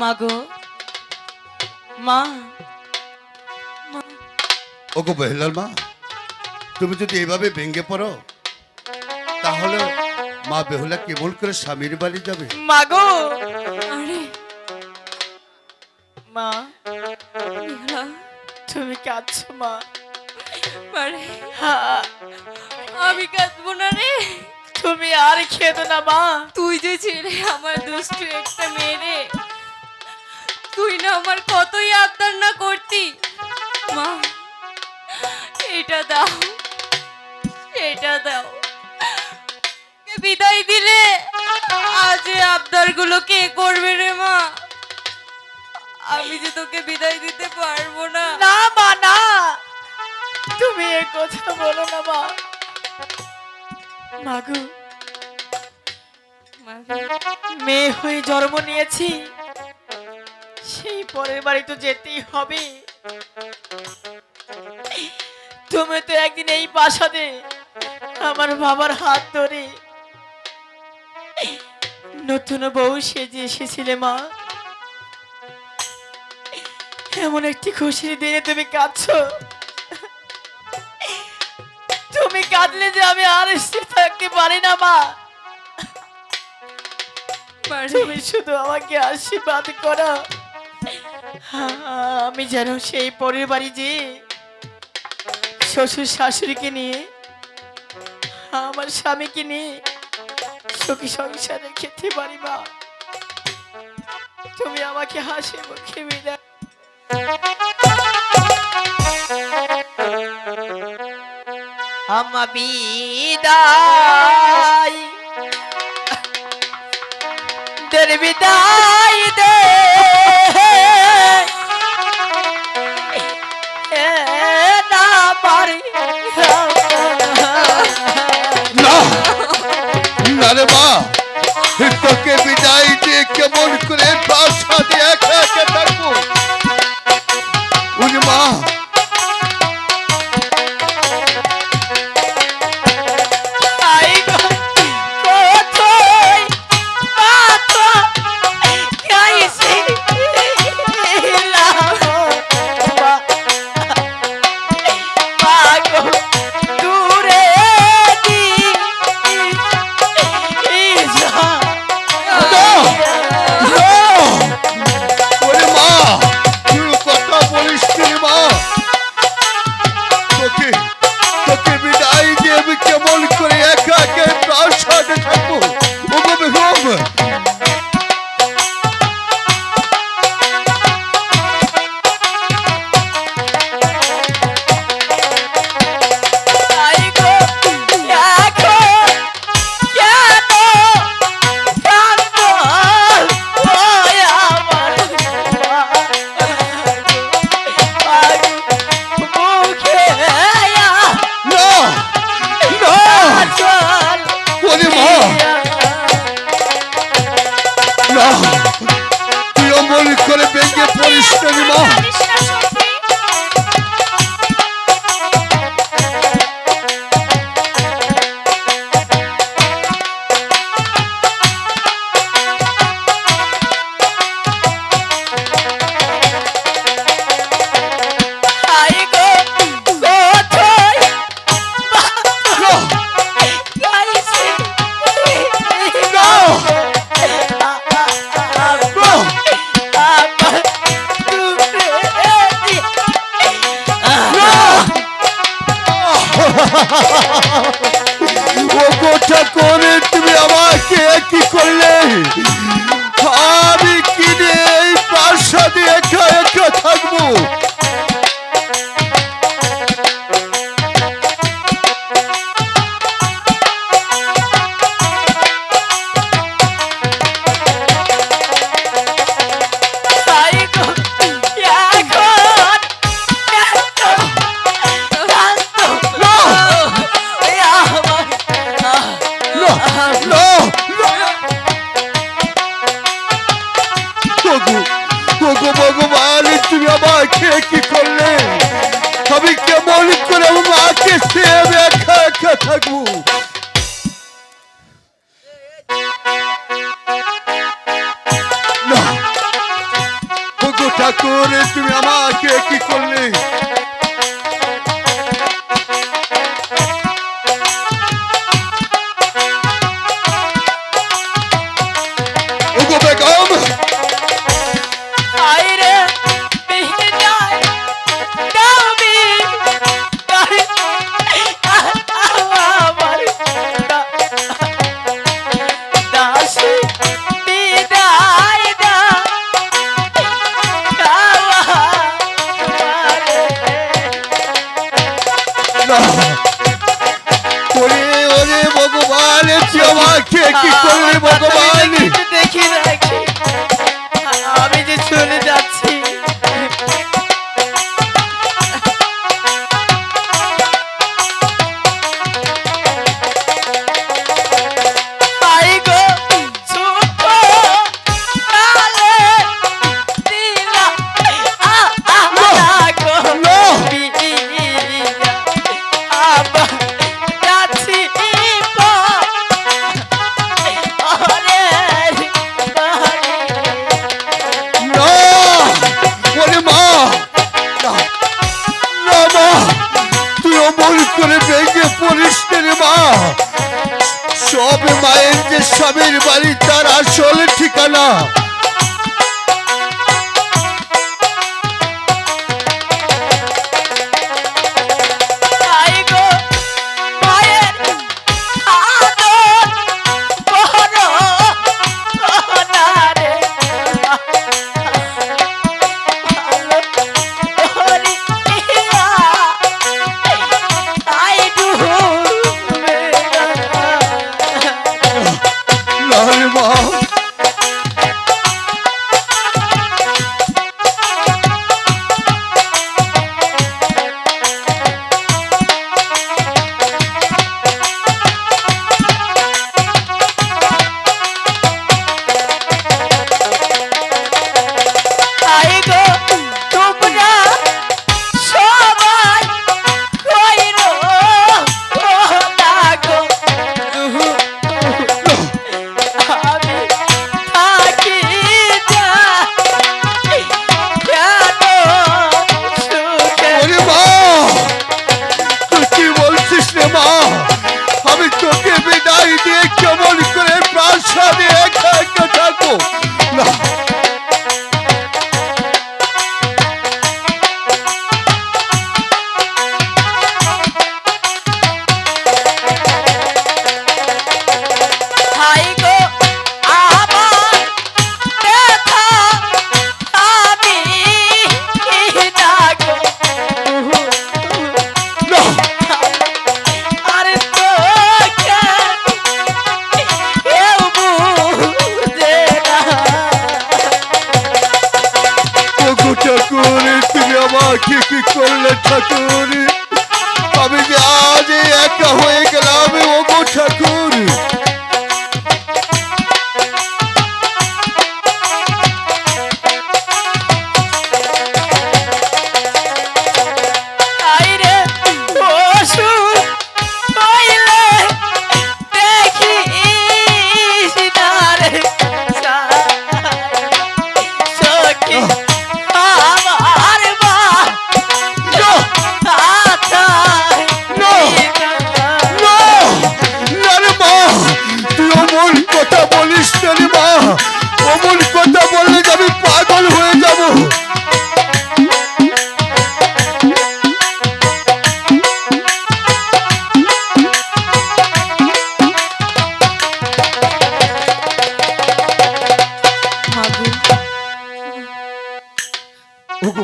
মাগো মা মা। ওগো বেহলার মা তুমি যদি এভাবে ভেঙে পড়ো তাহলে মা বেহুলা কেমন করে স্বামীর বাড়ি যাবে? মাগো আরে মা তুমি কাঁদছো মা। হ্যাঁ, আমি কাঁদবো না রে। তুমি আর খেতো না মা। তুই যে ছেলে আমার দুষ্টু একটা মেয়ে রে। তুই না আমার কতই আবদার না করতি। মা এটা দাও এটা দাও। বিদায় দিলে? আজ আবদারগুলো কে করবে রে মা? আমি যে তোকে বিদায় দিতে পারব না। না মা না। তুমি এ কথা বলো না মা। মাগো মেয়ে হয়ে জন্ম নিয়েছি। সেই পরের বাড়ি তো যেতেই হবে। তুমি তো একদিন এই বাসাতে আমার বাবার হাত ধরে নতুন বউ সেজে এসেছিলে মা। এমন একটি খুশির দিনে তুমি কাঁদছো। তুমি কাঁদলে যে আমি আর স্থির থাকতে পারি না, মা। তুমি শুধু আমাকে আশীর্বাদ করো। আমি যেন সেই পরের বাড়ি যে শ্বশুর শাশুড়িকে নিয়ে আমার স্বামীকে নিয়ে সুখী সংসারে খেতে পারি মা। তুমি আমাকে হাসি মুখে বিদায় আমা বিদায় বিদায় দে। মা তোকে বিদায় দিয়ে কেমন করে তার সাথে একা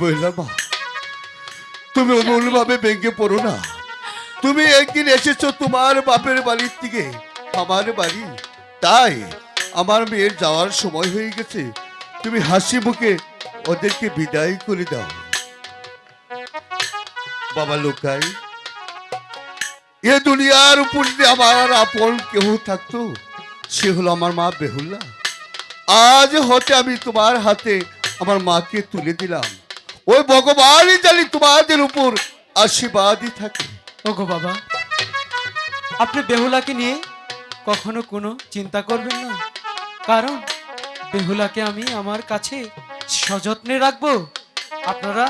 বললা মা। তুমি অমূলভাবে ভেঙে পড়ো না। তুমি একদিন এসেছ তোমার বাপের বাড়ির দিকে, আমার বাড়ি। তাই আমার মেয়ের যাওয়ার সময় হয়ে গেছে। তুমি হাসি মুখে ওদেরকে বিদায় করে দাও। বাবা লোকাই, এ দুনিয়ার উপর যে আমার আপন কেহ থাকতো, সে হলো আমার মা বেহুল্লা। আজ হতে আমি তোমার হাতে আমার মাকে তুলে দিলাম। ওই ভগবানই জানি তোমাদের উপর আশীর্বাদই থাকে। ওগো বাবা আপনি বেহুলাকে নিয়ে কখনো কোনো চিন্তা করবেন না। কারণ বেহুলাকে আমি আমার কাছে সযত্নে রাখব। আপনারা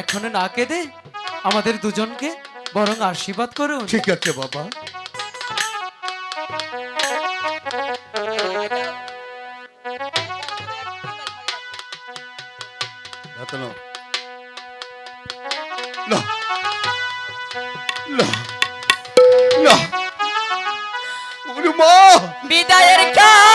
এখনও না কেঁদে আমাদের দুজনকে বরং আশীর্বাদ করুন। ঠিক আছে বাবা। এখনও বিদায়ের কালে।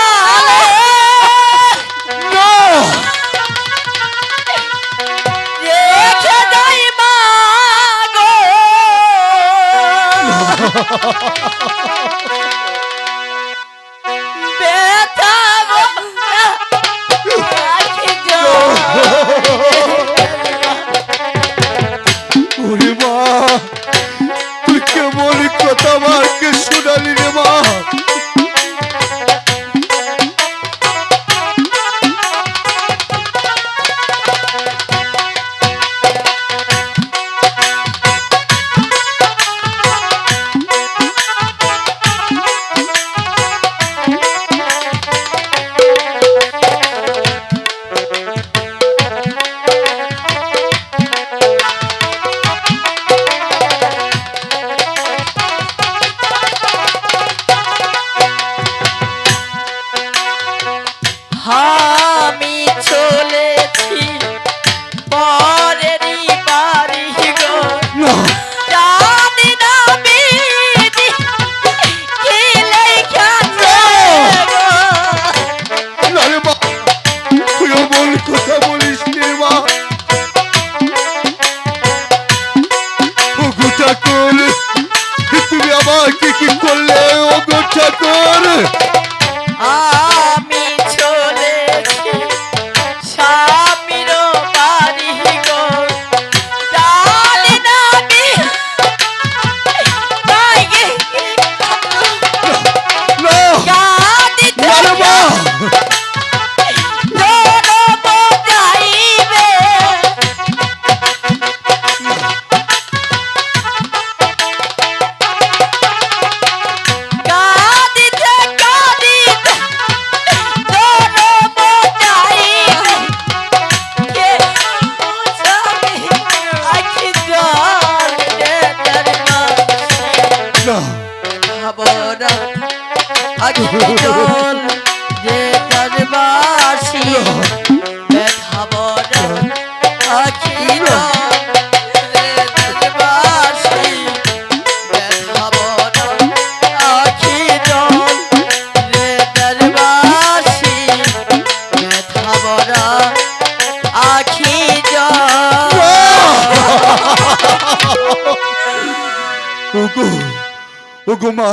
ওগো মা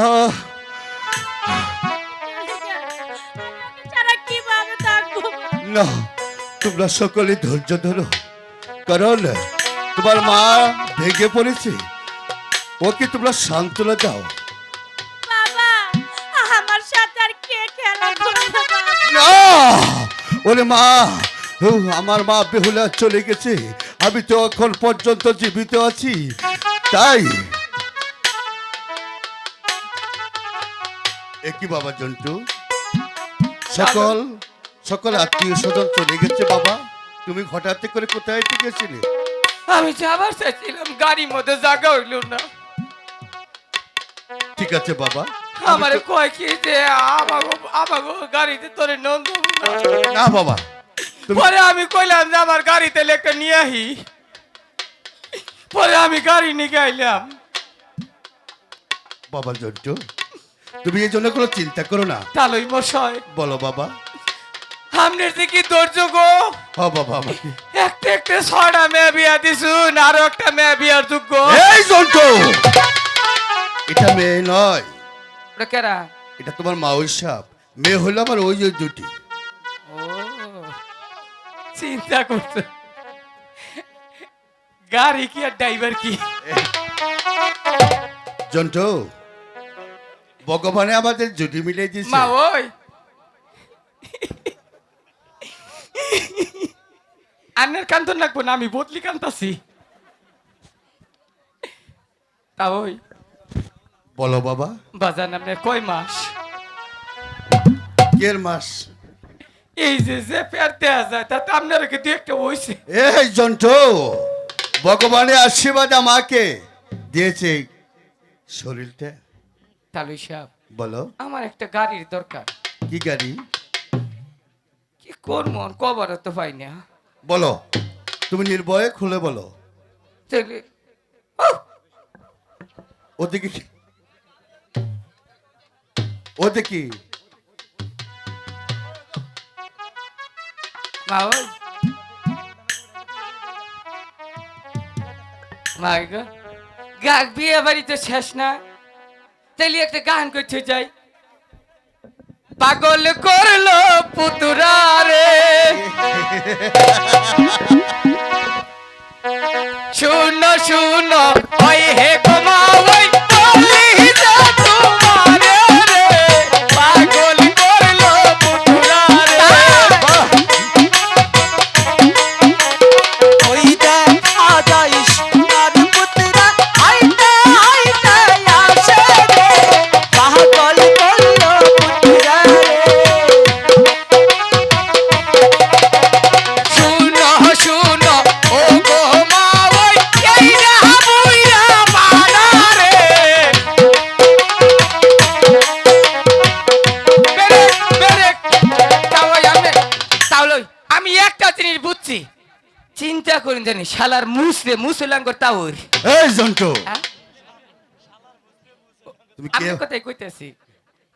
ছাড়া না তোমরা সকলে ধৈর্য ধরো। কারণ তোমার মা ভেঙে পড়েছে। ওকে তোমরা সান্ত্বনা দাও। বাবা আমার সাথে আর কে খেলা না? ওরে মা আমার মা বেহুলা চলে গেছে। আমি তো এখন পর্যন্ত জীবিত আছি। তাই একই বাবা জন্টু। সকল সকল আত্মীয় স্বজন চলে গেছে বাবা। তুমি হঠাৎ করে কোথায় গেছিলে? আমি যাবার চাইছিলাম গাড়ির মধ্যে জায়গা হইল না। ঠিক আছে বাবা। আমার কয় কি যে আমাগো আমাগো গাড়িতে তোরে নন্দ না। বাবা পরে আমি কইলাম যে আমার গাড়িতে লেখা নিয়ে আহি। পরে আমি গাড়ি নিয়ে আইলাম বাবা জন্টু তুমি এই জন্য কোনো চিন্তা করো না। তালই মশাই। বলো বাবা। আমনের যে কি ধৈর্য গো। হ বাবা আমাকে। একটা একটা ছয়টা মেয়ে বিয়া দিছুন আরও একটা মেয়ে বিয়ার যোগ্য। এই এটা মেয়ে নয়। ওটা কেরা? এটা তোমার মাউই সাপ। মেয়ে হলো আমার ওই দুটি ও চিন্তা করছে গাড়ি কি আর ড্রাইভার কি? জন্টু ভগবানে আমাদের জুটি মিলিয়ে দিয়েছে। মা ওই। আন্নের কান্তন লাগবো না আমি বদলি কান্তাছি তা ওই। বলো বাবা। বাজার আপনার কয় মাস? কের মাস? এই যে যে পেয়ার দেওয়া যায় তাতে আপনারা কিন্তু একটা হইছে? এই জন্টু ভগবানের আশীর্বাদ আমাকে দিয়েছে শরীরটা। তালু সাহেব বলো। আমার একটা গাড়ির দরকার। কি গাড়ি? কি করব কবার তো পাই না। বলো। তুমি নির্ভয়ে খুলে বলো। ওদিকে ওদিকে কি? মা ওই মা গো গাক বিয়ে বাড়ি তো শেষ না? তাইলে একটা গান করতে যাই। পাগল করল পুতুরা রে। শুনো শুনো ওই হে গোমা। চিন্তা করেন জানি শালার মুসলে মুসলাঙ্গর তাওর। এই জন্টু। হ্যাঁ? তুমি আমি কে? কথাই কইতেছি।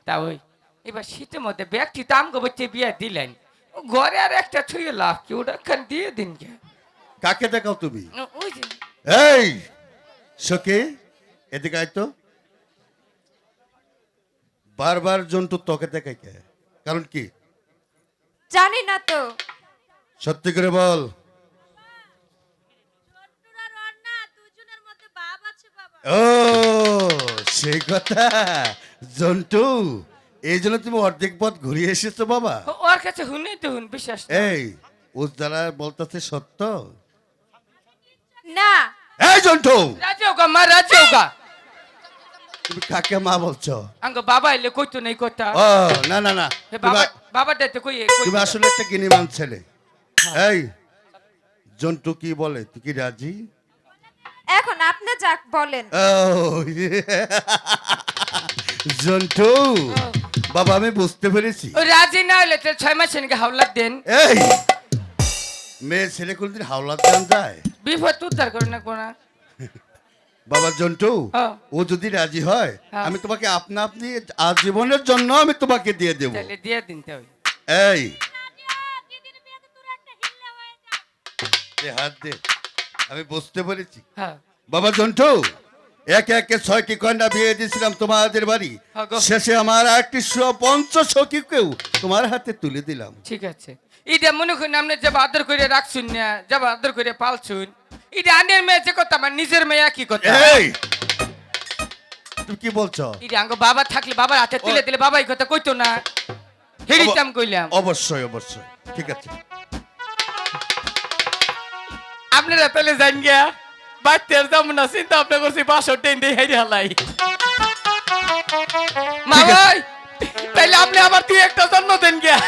তা ওই এবার শীতের মধ্যে ব্যক্তি তো আমগো বচ্চে বিয়া দিলেন। ঘরে আর একটা ছুঁয়ে লাভ কি ওটা খান দিয়ে দিন কে কাকে দেখাও তুমি? ওই যে। এই সখী এদিকে আয় তো। বারবার জন্টু তোকে দেখাই কে কারণ কি? জানি না তো। সত্যি করে বল। ও সেই কথা। জন্টু এই জন্য তুমি অর্ধেক পথ ঘুরিয়ে এসেছ বাবা। ওর কাছে হুনে তো হুন বিশ্বাস না। এই ও যারা বলতেছে সত্য? না। এই জন্টু! রাজি মা রাজি হোগা তুমি কাকে মা বলছো? আঙ্গ বাবা এলে কইতো নাই কথা। ও না না না। এ বাবা বাবা দাইতে কই তুমি আসলে একটা গিনিমান ছেলে। এই জন্টু কি বলে? তুই কি রাজি? এখন আপনি যাক বলেন। ও জন্টু বাবা আমি বুঝতে পেরেছি। রাজি না হলে তো ছয় মাস নাকি হাওলাত দেন। এই মেয়ে ছেলে কোনদিন হাওলাত জান যায়? বিপদ উদ্ধার করে না। কোনা বাবা জন্টু হ্যাঁ। ও যদি রাজি হয় হ্যাঁ। আমি তোমাকে আপনা আপনি আজীবনের জন্য আমি তোমাকে দিয়ে দেব। তাহলে দিয়ে দিন তাই এই। দে হাত দে। আমি বুঝতে পেরেছি। হ্যাঁ। বাবা জন্টু একে একে ছয়টি কন্যা বিয়ে দিয়েছিলাম তোমাদের বাড়ি। শেষে আমার একটি পঞ্চ সখীকেও তোমার হাতে তুলে দিলাম। ঠিক আছে। এটা মনে করেন আপনি যাব আদর করে রাখছুন না যাব আদর করে পালছুন। এটা আনের মেয়ে যে কথা আমার নিজের মেয়ে কি কথা। এই! তুমি কি বলছো? এটা আঙ্গ বাবা থাকলে বাবার হাতে তুলে দিলে বাবা এই কথা কইতো না। হেরিতাম কইলাম। অবশ্যই অবশ্যই। ঠিক আছে। আপনারা তাহলে জান গিয়া। আর যাব না চিন্তা আপনি করছি বাসর ট্রেন দিয়ে হেরে হালাই। মা ঠিক আছে। ভাই তাইলে আপনি আবার তুই একটা জন্ম দেন গিয়া।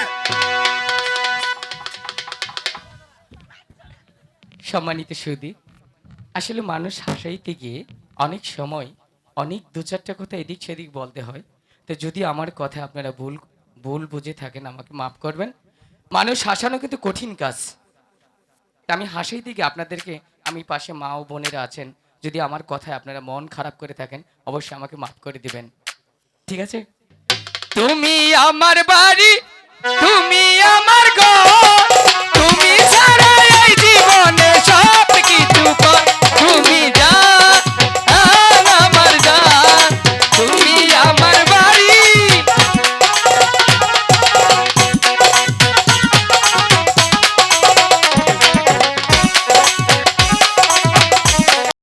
সম্মানিত সুদী আসলে মানুষ হাসাইতে গিয়ে অনেক সময় অনেক দু চারটা কথা এদিক সেদিক বলতে হয়। তো যদি আমার কথা আপনারা ভুল ভুল বুঝে থাকেন আমাকে মাফ করবেন। মানুষ হাসানো কিন্তু কঠিন কাজ। তা আমি হাসাইতে গিয়ে আপনাদেরকে আমি পাশে মা ও বোনেরা আছেন, যদি আমার কথায় আপনারা মন খারাপ করে থাকেন, অবশ্যই আমাকে মাফ করে দিবেন। ঠিক আছে? তুমি আমার বাড়ি, তুমি আমার ঘর, তুমি সারা এই জীবনে সব কিছু তুমি